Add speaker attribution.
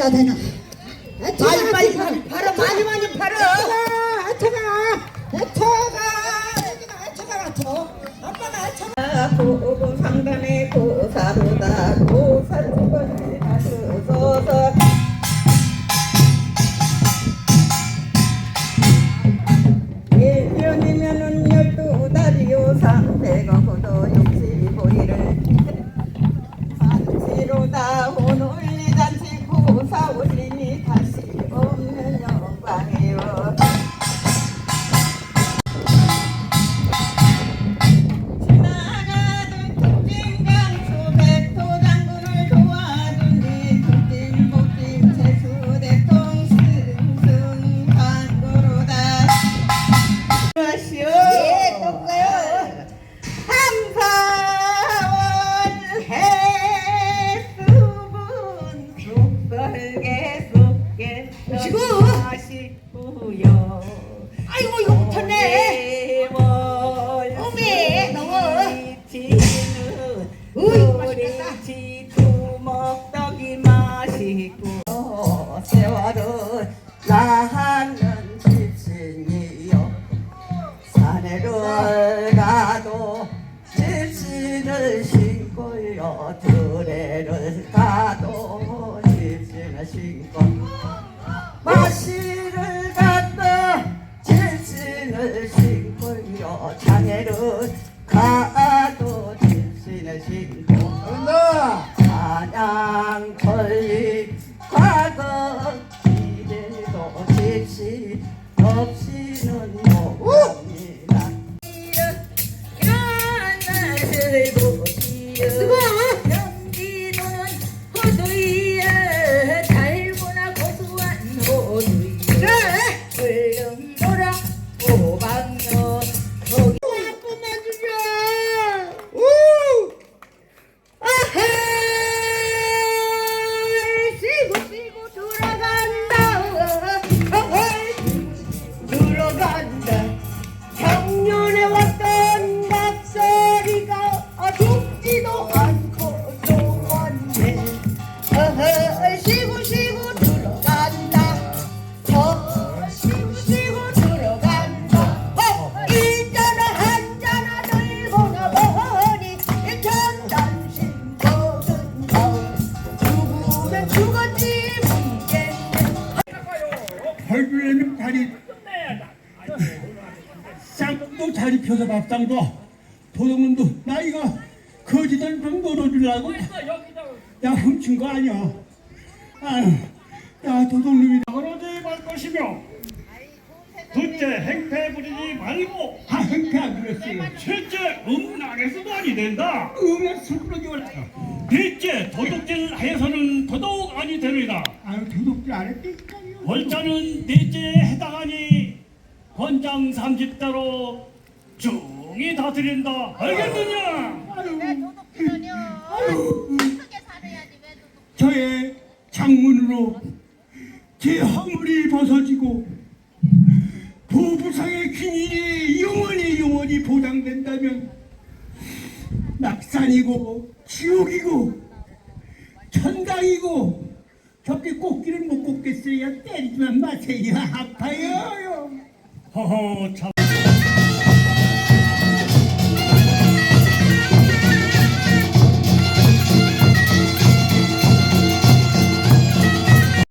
Speaker 1: 팔아야 되나? 애터가
Speaker 2: 빨리 빨리
Speaker 1: 같이
Speaker 2: 팔아. 많이 많이 팔아.
Speaker 1: 애터가 애터가 애터가 애터가 같아 아빠가 애터가
Speaker 2: 계 속계
Speaker 1: 지금?
Speaker 2: 하시고요
Speaker 1: 아이고 이거 어메, 너무.
Speaker 2: 우리 맛있고 신고 마시를 갔다 집신을 신고요. 장애를 가도 집신을 신고 사냥 걸리 과거 기대도 집신 없이는 못 다리
Speaker 3: 쌍도 자리 펴서 밥상도 도둑놈도 나이가 거지들 방 놀아주려고 야 훔친 거 아니야. 아유 야 도둑놈이
Speaker 4: 어디 말 것이며 둘째 행패 부리지 말고
Speaker 3: 다 행패 안 그랬어요.
Speaker 4: 실제 음란해서도 아니 된다.
Speaker 3: 음에 술꾸러기 올라
Speaker 4: 넷째 도둑질 해서는 월자는 넷째에 해당하니 권장 30대로 중이 다 드린다. 알겠느냐?
Speaker 5: 살아야지 왜 도둑
Speaker 3: 저의 장문으로 제 허물이 벗어지고 부부상의 균일이 영원히 영원히 보장된다면 낙산이고 지옥이고 천당이고 저렇게 꽃길을 못 걷겠어요. 때리지만 마세요. 아파요.
Speaker 4: 허허 참